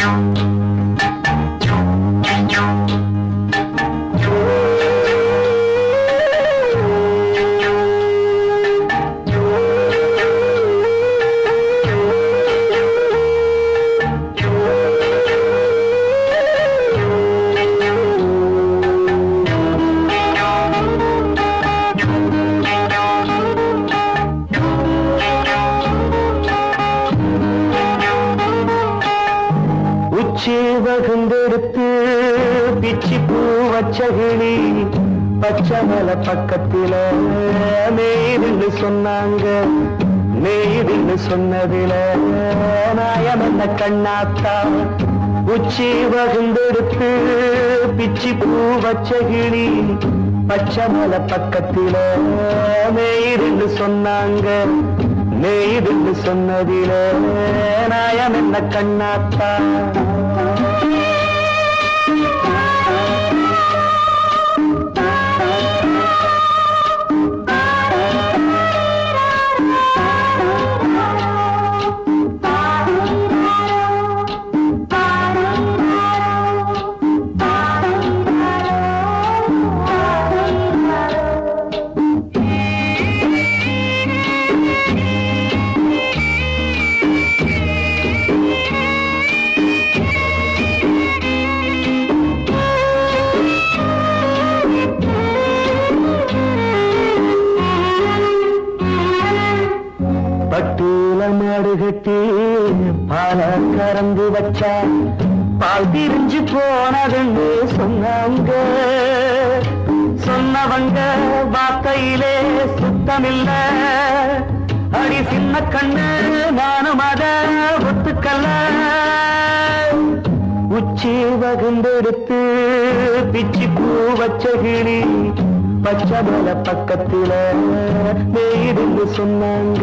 உச்சி உச்சி வகுந்தெடுத்து பிச்சி பூ வச்ச கிளி பச்சை மலை பக்கத்தில மேயிருந்து சொன்னாங்க. மேயிருந்து சொன்னதில நாயம் என்ன கண்ணாத்தான் கறந்து வச்சா பால் பிரிஞ்சு போனதுன்னு சொன்னாங்க. சொன்னவங்க வார்த்தையிலே சுத்தமில்ல. அடி சின்ன கண்ணு நானும் அத ஒத்துக்கல்ல உச்சி வகுந்தெடுத்து பிச்சி பூ வச்ச கிளி பச்சை மலை பக்கத்தில சொன்னாங்க.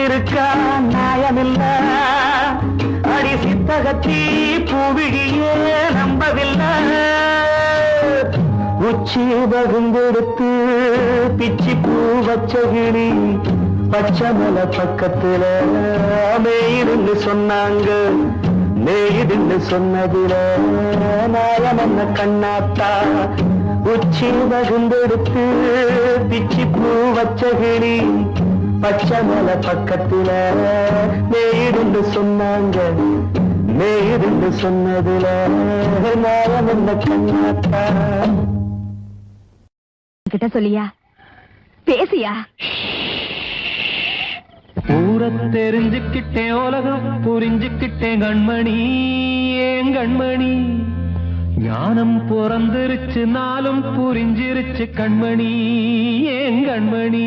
தின்னிருக்கா நியாயமில்ல. அடி சித்தகத்தி பூவிழியே நம்பவில்லை. உச்சி பகுந்தெடுத்து பிச்சி பூ வச்ச கிளி பச்சை மலை பக்கத்துல மேயிருந்து சொன்னாங்க. மேயிருந்து சொன்னதுல நாயம் என்ன கண்ணாத்தா? உச்சி பகுந்தெடுத்து பிச்சி பூ வச்ச கிளி பச்சை மலை பக்கத்துல மேயிருந்து சொன்னாங்க மேயிருந்து சொன்னதுல நாயம் என்ன கண்ணாத்தா. கிட்ட சொல்லியா? பேசியா? ஊர தெரிஞ்சுக்கிட்டேன் உலகம் புரிஞ்சுக்கிட்டேன் கண்மணி ஏன் கண்மணி? ஞானம் பிறந்திருச்சு நாளும் புரிஞ்சிருச்சு கண்மணி ஏன் கண்மணி?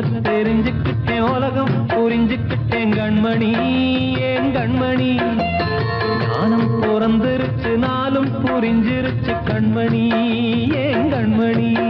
ஊரை தெரிஞ்சுக்கிட்டேன் உலகம் புரிஞ்சுக்கிட்டேன் கண்மணி. ஏன் கண்மணி? ஞானம் பிறந்திருச்சு நாளும் புரிஞ்சிருச்சு கண்மணி. ஏன் கண்மணி?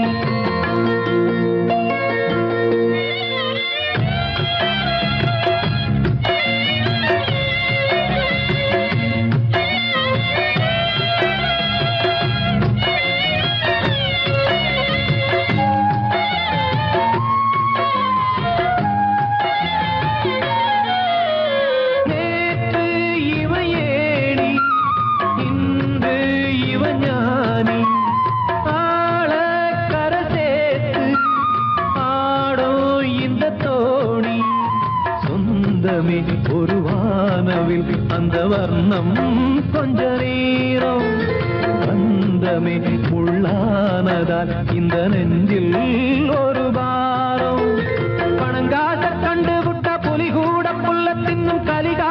அந்த வர்ணம் கொஞ்ச நேரம். வந்தமே உள்ளானதால் இந்த நெஞ்சில் ஒரு பாரம். பணங்காச கண்டு விட்ட புலி கூட புல்ல தின்னும் கலிகா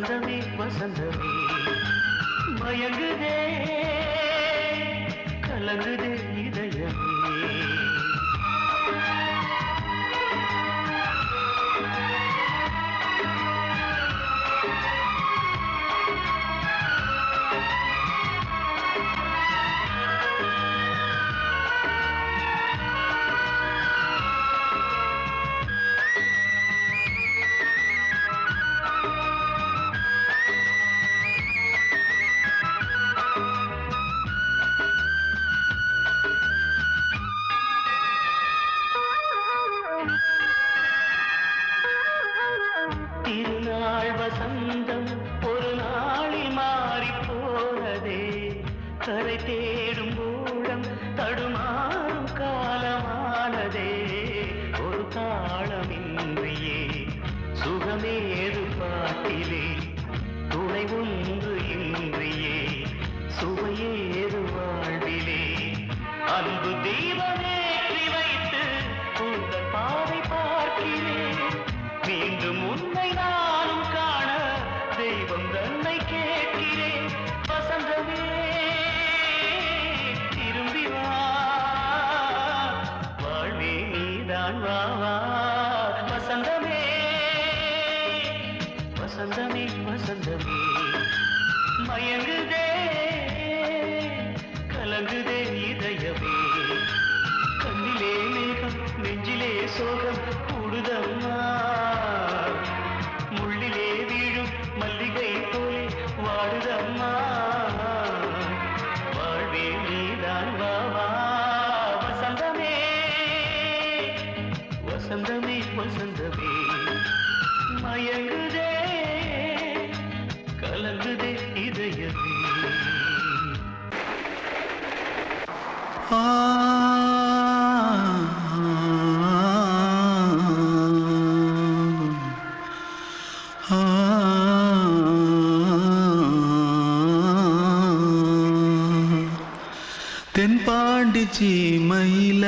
வசந்தமே வசந்தமே. மயங்குதே கலங்குதே. நான் வா வசந்தமே வசந்தமே வசந்தமே. மயங்குதே கலங்குதே இதயமே. கண்ணிலே மேகம் நெஞ்சிலே சோகம் கூடுதம்மா. சீமையில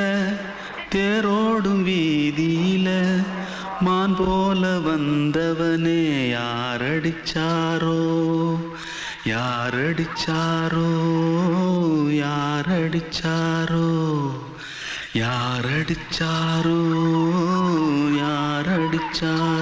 தேரோடும் வீதியில மான் போல வந்தவனே யாரடிச்சாரோ? யாரடிச்சாரோ? யாரடிச்சாரோ? யாரடிச்சாரோ? யாரடிச்சாரோ?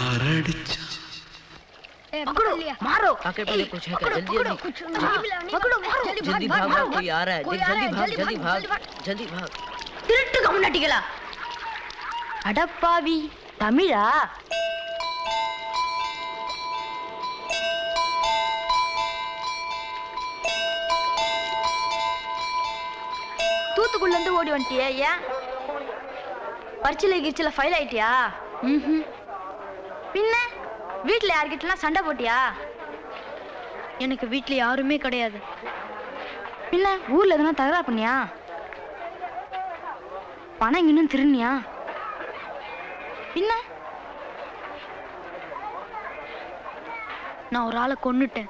मारो आके पहले कुछ है क्या जल्दी जल्दी पकड़ो मारो जल्दी भाग भाग कोई आ रहा है देख, जल्दी भाग जल्दी भाग जल्दी भाग திருட்டு கம்முனாட்டிகளா அடப்பாவி தமிழா தூத்துக்குள்ள இருந்து ஓடி வந்துட்டியா ஏன் பரிச்சில கிரிச்சில ஃபைல் ஆயிட்டியா ம்ஹும். பின்ன வீட்ல யார்கிட்டலாம் சண்டை போட்டியா எனக்கு வீட்டுல யாருமே கிடையாது. இல்ல ஊர்ல எதுனா தகரா பண்ணியா? பணம் இன்னும் திருநியா பின்ன? நான் ஒரு ஆளை கொன்னுட்டேன்.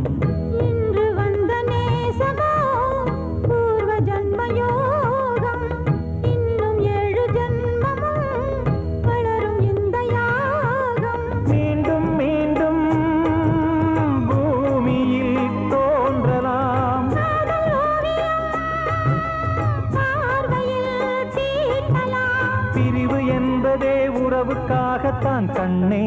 உறவுக்காகத்தான் கண்ணே.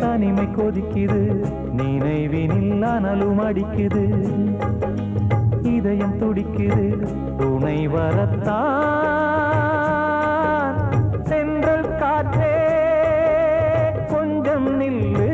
தனிமை கொதிக்குது நினைவினில் அனலும் அடிக்குது இதயம் துடிக்குது துணை வரத்தான் നില്ല്